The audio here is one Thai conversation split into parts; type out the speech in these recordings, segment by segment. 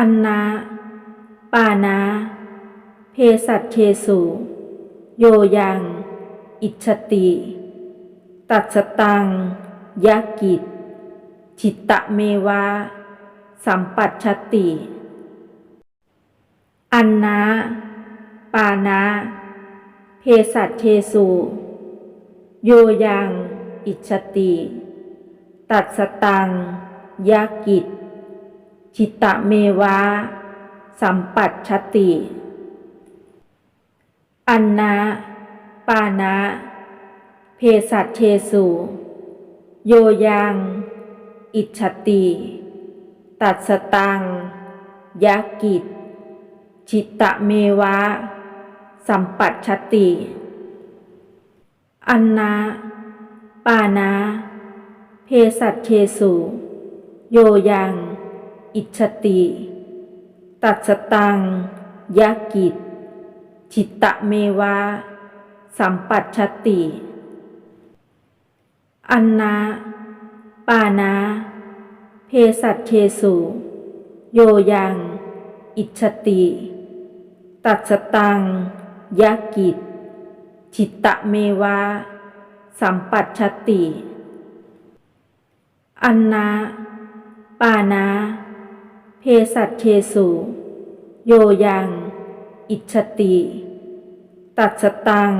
อันนะปานะเพสัชเคสุ โยยัง อิจฉติ ตัดสตังยากิจ จิตตะเมวะสัมปัชติ อันนะปานะเพสัชเคสุ โยยัง อิจฉติ ตัดสตังยากิจ จิตตะเมวะ สัมปัชชติ อันนะ ปานะ เพสัชเชสุ โยยัง อิจฉติ ตัดสตัง ยากิจ จิตตะเมวะ สัมปัชชติ อันนะ ปานะ เพสัชเชสุ โยยัง อิจติ ตัดสตังยากิจ จิตตะเมวะ สัมปัชชติ อันนะปานะเพสัชเชสุ โยยัง อิจติ ตัดสตังยากิจ จิตตะเมวะ สัมปัชชติ อันนะปานะ เพสัชเชสุ โยยัง อิจฉติ ตัดสตัง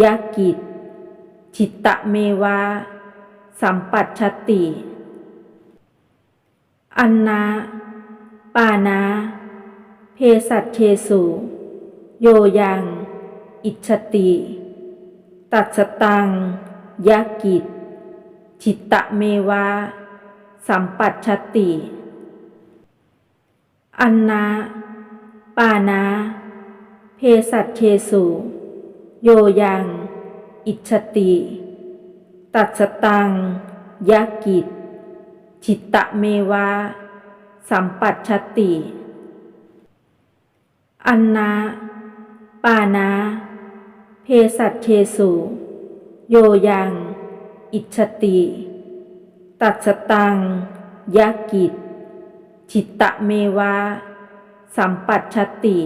ยากิจ จิตตะเมวะ สัมปัชชติ อันนะปานะเพสัชเชสุ โยยัง อิจฉติ ตัดสตังยากิจ จิตตะเมวะ สัมปัชชติ อันนะปานะเพสัชเชสุ โยยัง อิจฉติ ตัดสตังยากิจ จิตตะเมวะสัมปัชติ อันนะปานะเพสัชเชสุ โยยัง อิจฉติ ตัดสตังยากิจ จิตตะเมวา สัมปัชชติ